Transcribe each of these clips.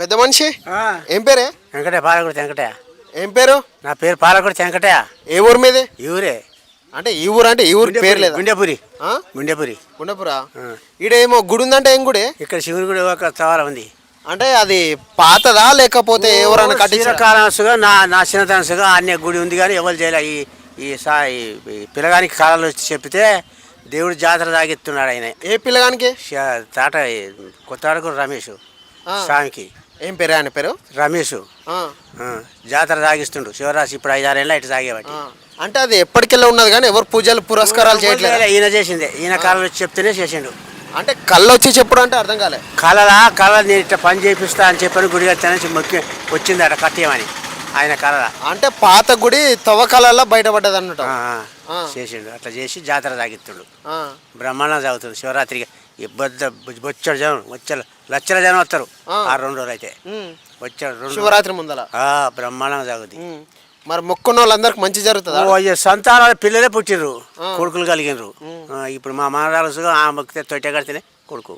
పెద్ద మనిషి? ఏం పేరే? వెంకటే పాలకుడి వెంకటయ్య. ఏం పేరు? నా పేరు పాలకుడి వెంకటయ్య. ఏ ఊరు మీది? ఈ ఊరే. అంటే ఈ ఊరు అంటే ఈ ఊరు పేరు లేదా? గుండెపురి? గుండెపురి. గుండపురా? ఈడ ఏమో గుడి ఉందంటే ఏం గుడి? ఇక్కడ శివుని గుడి ఒక చవాల ఉంది. అంటే అది పాతదా లేకపోతే ఎవరైనా కాలసుగా నా నా చిన్నతనసుగా అన్య గుడి ఉంది కానీ ఎవరు చేయలే. ఈ ఈ సా పిల్లగానికి కాలాలు వచ్చి చెప్తే దేవుడు జాతర తాగిస్తున్నాడు ఆయన. ఏ పిల్లగానికి? తాట కొత్త రమేష్. స్వామికి ఏం పేరు ఆయన పేరు? రమేష్. జాతర తాగిస్తుండు శివరాశి ఇప్పుడు ఐదారేళ్ళ ఇటు తాగేవాటి ఆ. అంటే అది ఎప్పటికెళ్ళి ఉన్నది కానీ ఎవరు పూజలు పురస్కారాలు చేయట్లేదు? ఈయన చేసిందే ఈయన కాలంలో వచ్చి చెప్తేనే చేసిండు. అంటే కళ్ళు వచ్చి చెప్పుడు అంటే అర్థం కాలే. కళలా కళ నేను ఇట్లా పని చేపిస్తా అని చెప్పని గుడి కట్టానని మొక్కి వచ్చిందట కట్టేయమని. ఆయన కళల అంటే పాత గుడి తవ్వకాలలో బయటపడ్డది అన్నట్టు. చేసిండు. అట్లా చేసి జాతర తాగిత్తుడు ఆ, బ్రహ్మాండం తాగుతుంది శివరాత్రికి ఈ బొద్ద బొచ్చడు జనం వచ్చారు లక్షల జనం వస్తారు. ఆ. రెండు రోజులు అయితే. వచ్చాడు రెండు శివరాత్రి ముందల. బ్రహ్మాండంగా తాగుతుంది ఉమ్. మరి మొక్కున్న వాళ్ళందరికి మంచి జరుగుతుందా? సంతానాల పిల్లలే పుట్టిర్రు. కొడుకులు కలిగినరు ఇప్పుడు మా మనరాలుసుగా ఆ మొక్కితే తొట్టె కడితేనే కొడుకు.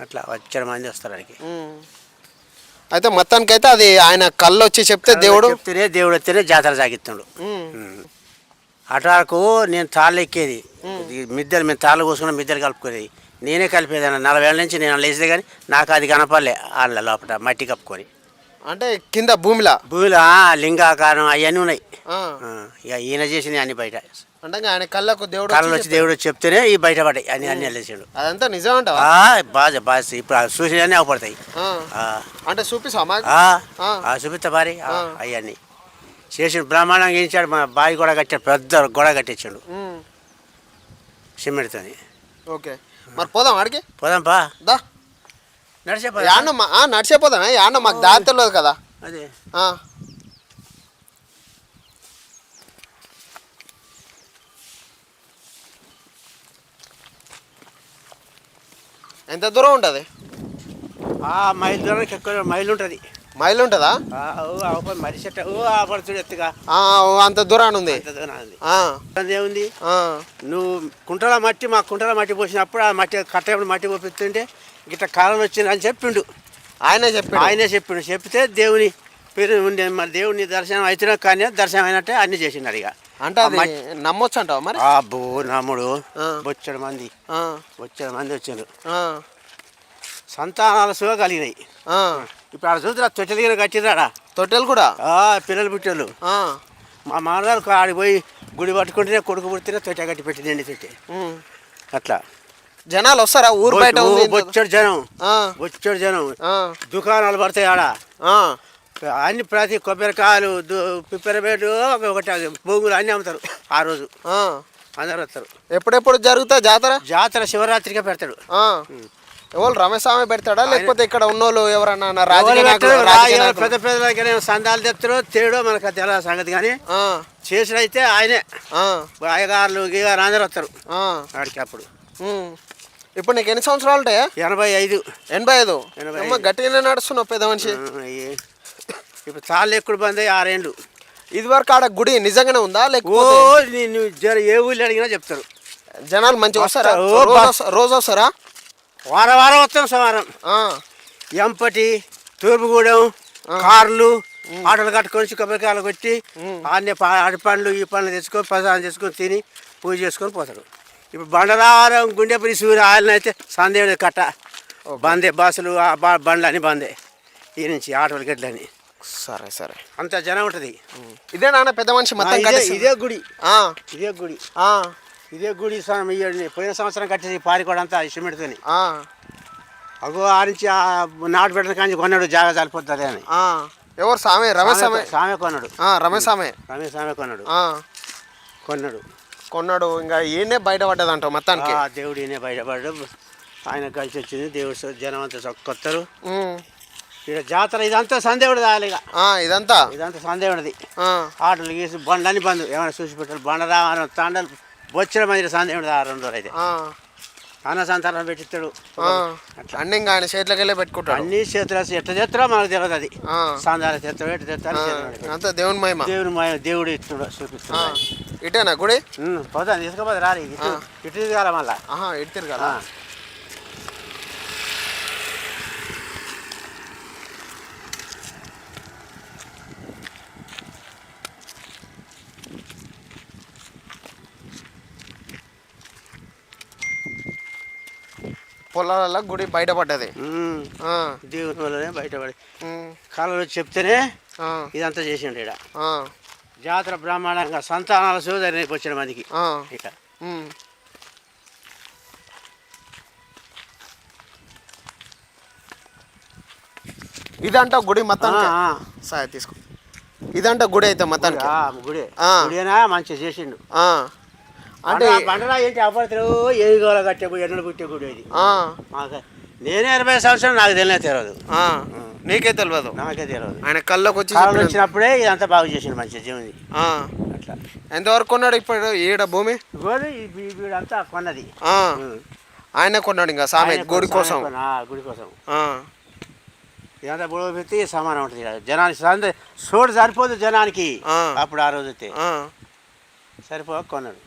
అట్లా వచ్చారు మంది వస్తారు ఉమ్. అయితే మొత్తానికైతే అది ఆయన కళ్ళు వచ్చి చెప్తే దేవుడు చెప్తేనే దేవుడు వస్తేనే జాతర సాగిస్తుండు. ఉమ్. అటాకు నేను తాళ్ళు ఎక్కేది. మిద్దెలు మేము తాళ్ళు కూసుకుని మిద్దెలు కలుపుకునేది. నేనే కలిపేదాన్ని. నలభై ఏళ్ళ నుంచి నేను లేచేది కానీ నాకు అది కనపడలే వాళ్ళ లోపల మట్టి కప్పుకొని. అంటే కింద భూమిలా? భూమిలో లింగాకారం అవన్నీ ఉన్నాయి. ఇక ఈయన చేసినవి అన్ని బయట. అంటే ఆయన కళ్ళకు దేవుడు కళ్ళు వచ్చి దేవుడు చెప్తేనే ఈ బయటపడ్డాయి అన్ని అన్ని వెళ్ళేసాడు. అదంతా నిజం అంటావా? బాగా బాగా ఇప్పుడు చూసినవన్నీ అవపడతాయి. అంటే. ఆ, చూపిస్తా భారీ అవన్నీ. చేసి బ్రహ్మాండంగా వేయించాడు మా బావి కూడా కట్టాడు. పెద్ద గొడ కట్టించాడు. ఉమ్. సిమెంట్తోని. ఓకే. మరి పోదాం ఆడికి? పోదాంపా. దా. నడిచే యాన్న నడిచే పోదాం యాన్న మాకు దారి తెలియదు కదా. అదే. ఎంత దూరం ఉంటుంది? మైల్ దూరానికి ఎక్కువ మైల్ ఉంటుంది మైల్ ఉంటుందా? ఎత్తుగా. అంత దూరాన్ని ఉంది. ఏముంది నువ్వు కుంటల మట్టి మా కుంటల మట్టి పోసినప్పుడు ఆ మట్టి కట్టేప్పుడు మట్టి పోపిస్తుంటే గిట్ట కాలం వచ్చింది అని చెప్పిండు. ఆయనే చెప్పాడు. ఆయనే చెప్పిండు. చెప్తే దేవుని పేరు ఉండే మరి దేవుని దర్శనం అయితేనే కానీ దర్శనం అయినట్టే అన్ని చేసినారు ఇక. అంటే నమ్మొచ్చు అంటావా మరి? అబ్బో నమ్ముడు. బొచ్చడు మంది. ఆ, బొచ్చడు మంది వచ్చారు. సంతానాలు సుగా కలిగినాయి. ఇప్పుడు ఆడ చూద్దా తొట్టెలిగిన కట్టిరాడా తొట్టెలు కూడా? పిల్లలు పుట్టారు ఆ, మా మామగారు ఆడికి పోయి గుడి పట్టుకుంటేనే కొడుకు పుడితేనే తొట్టె కట్టి పెట్టిందండి తొట్టె. అట్లా. జనాలు వస్తారా? ఊరు బయట బొచ్చడు జనం. ఆ, బొచ్చడు జనం. దుకాణాలు పడతాయి ఆడ. అన్ని ప్రతి కొబ్బరికాయలు పిప్పరపేటు ఒకటి భూములు అన్నీ అమ్ముతారు ఆ రోజు. అందరు వస్తారు. ఎప్పుడెప్పుడు జరుగుతా జాతర? జాతర శివరాత్రిగా పెడతాడు. ఎవరు రమేష్ స్వామి పెడతాడా లేకపోతే ఇక్కడ ఉన్నోళ్ళు ఎవరన్నా? పెద్ద పెద్ద సందాలు తెస్తారో తేడో మనకు తెలియదు సంగతి. కానీ ఆ, చేసినైతే ఆయనే. అయ్యగారులు గీగారు అందరూ వస్తారు. ఆడికి అప్పుడు. ఇప్పుడు నీకు ఎన్ని సంవత్సరాలు ఉంటాయా? ఎనభై ఐదు. ఎనభై ఐదు? ఎనభై అమ్మ గట్టిగానే నడుస్తున్నావు పెద్ద మనిషి. ఇప్పుడు తాళ్ళు ఎక్కుడు బంద్ ఆరేండ్లు. ఇది వరకు ఆడ గుడి నిజంగానే ఉందా? లేకపోతే ఏ ఊళ్ళో అడిగినా చెప్తారు. జనాలు మంచిగా వస్తారా? రోజు వస్తారా? వారం వారం వస్తాం సోమవారం. ఎంపటి తూర్పుగూడెం కార్లు ఆటోలు కట్టుకొని కొబ్బరికాయలు కొట్టి అన్ని అడి పండ్లు ఈ పండ్లు తెచ్చుకొని ప్రసాదం తెచ్చుకొని తిని పూజ చేసుకొని పోతాడు ఇప్పుడు బండరావారం గుండెపల్లి సూర్య ఆయన అయితే సందేవుడు కట్ట. బందే బస్సులు బండ్లు అన్ని బందే. ఈ నుంచి ఆటోలు గట్లని సరే సరే. అంత జనం ఉంటుంది. ఇదే నాన్న పెద్ద మనిషి మొత్తం ఇదే గుడి. ఇదే గుడి. ఇదే గుడి సం- ఈ పోయిన సంవత్సరం కట్టేసి పారికోడంతా సిమెంట్తోని. అగో ఆ నుంచి ఆ నాటు పెట్టిన కానీ కొన్నాడు జాగా చనిపోతుంది అని. ఎవరు సామే రమేష్ సామే సామె కొన్నాడు. ఆ, రమేష్ సామే రమేష్ సామె కొన్నాడు. కొన్నాడు. కొన్నాడు. ఇంకా ఈయనే బయటపడ్డదంట మొత్తానికి. ఆ దేవుడు ఈయన బయటపడ్డాడు ఆయన కలిసి వచ్చింది. దేవుడు జనం అంతా. ఇక్కడ జాతర ఇదంతా సందేవుడు ఆ, ఇదంతా? ఇదంతా సందేవుడిది. ఆటలు గీసి బండ్లని బంధు ఏమైనా చూసి పెట్టాలి. బండ రావడం తాండలు బొచ్చిన మంది సందేవుడు రెండు రోజులు అయితే? అన్న సంతానం పెట్టిస్తాడు. అన్నీ ఇంకా ఆయన చేతిలోకి వెళ్ళి పెట్టుకుంటాడు. అన్ని చేతులు ఎట్లా చేస్తారో మనకు తెలియదు అది. సందాలు చేస్తాడు ఎట్లా చేతులు పెడతాడు. అంతా దేవుని మహిమ. దేవుడు మా దేవుడు ఇస్తున్నాడు ఆ, చూపిస్తున్నాడు ఇటేనా గుడి? పోతాను తీసుకుపోతే రాలి ఇటు. ఇటు తీసుకురా మళ్ళా? ఇటు తిరగాల? పొలాల గుడి బయటపడ్డది. దేవుని వల్లనే బయటపడి. కాలంలో చెప్తేనే ఇదంతా చేసిండు ఇక్కడ జాతర బ్రహ్మాండంగా సంతానాల సోదరి వచ్చిన మందికి. ఆ, ఇక. ఉమ్. ఇదంట గుడి మొత్తానికి. ఆ, సాయ తీసుకో. ఇదంట గుడి అయితే మొత్తానికి. ఆ, గుడే. గుడేనా? మంచిగా చేసిండు. అంటే బండరా ఏంటి? అప్పడతారు ఏది కావాలో కట్టే ఎన్నడూ పుట్టే గుడి ఇది నేనే ఇరవై సంవత్సరం నాకు తెలియనే తెలియదు ఆ, నీకే తెలియదు నాకే తెలియదు ఆయన కళ్ళకి వచ్చి వచ్చినప్పుడే ఇదంతా బాగు చేసిండు మంచిగా జీవని ఆ, అట్లా. ఎంతవరకు కొన్నాడు ఇప్పుడు ఈడ భూమి? వీడంతా కొన్నది. ఆయన కొన్నాడు ఇంకా సామె గుడి కోసం. గుడి కోసం. ఇదంతా బుడవ పెట్టి సమానం ఉంటుంది జనానికి సోడు సరిపోదు జనానికి. అప్పుడు ఆ రోజు అయితే. ఆ, సరిపోక కొన్నాడు.